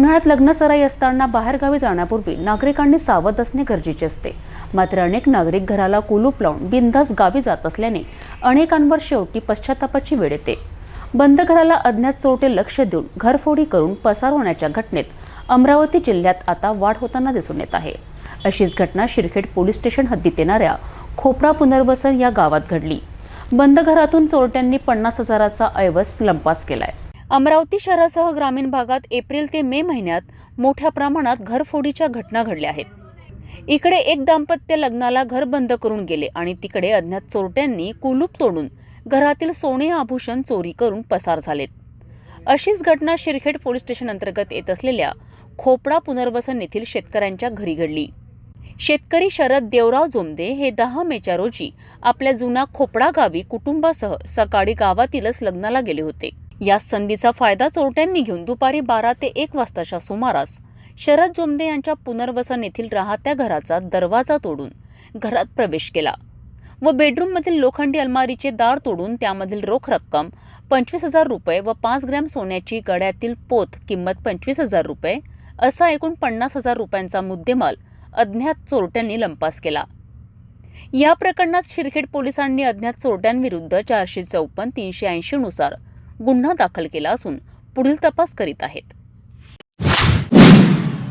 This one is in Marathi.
उन्हाळ्यात लग्न सराई असताना बाहेरगावी जाण्यापूर्वी नागरिकांनी सावध असणे गरजेचे असते. मात्र अनेक नागरिक घराला कुलूप लावून बिनधास्त गावी जात असल्याने अनेकांवर शेवटी पश्चातापाची वेळ येते. बंद घराला अज्ञात चोरटे लक्ष देऊन घरफोडी करून पसार होण्याच्या घटनेत अमरावती जिल्ह्यात आता वाढ होताना दिसून येत आहे. अशीच घटना शिरखेड पोलीस स्टेशन हद्दीत येणाऱ्या खोपडा पुनर्वसन या गावात घडली. बंद घरातून चोरट्यांनी पन्नास हजाराचा ऐवज लंपास केलाय. अमरावती शहरासह ग्रामीण भागात एप्रिल ते मे महिन्यात मोठ्या प्रमाणात घरफोडीच्या घटना घडल्या आहेत. इकडे एक दाम्पत्य लग्नाला घर बंद करून गेले आणि तिकडे अज्ञात चोरट्यांनी कुलूप तोडून घरातील सोने आभूषण चोरी करून पसार झालेत. अशीच घटना शिरखेड पोलीस स्टेशन अंतर्गत येत असलेल्या खोपडा पुनर्वसन येथील शेतकऱ्यांच्या घरी घडली. शेतकरी शरद देवराव जोमदे हे दहा मेच्या रोजी आपल्या जुना खोपडा गावी कुटुंबासह सकाळी गावातीलच लग्नाला गेले होते. या संधीचा फायदा चोरट्यांनी घेऊन दुपारी बारा ते एक वाजताच्या सुमारास शरद जोमदे यांच्या पुनर्वसन येथील राहत्या घराचा दरवाजा तोडून घरात प्रवेश केला व बेडरूममधील लोखंडी अलमारीचे दार तोडून त्यामधील रोख रक्कम पंचवीस हजार रुपये व पाच ग्रॅम सोन्याची गळ्यातील पोत किंमत पंचवीस हजार रुपये असा एकूण पन्नास हजार रुपयांचा मुद्देमाल अज्ञात चोरट्यांनी लंपास केला. या प्रकरणात शिरखेड पोलिसांनी अज्ञात चोरट्यांविरुद्ध चारशे चौपन्न तीनशे ऐंशी नुसार गुन्हा दाखल केला असून पुढील तपास करीत आहेत.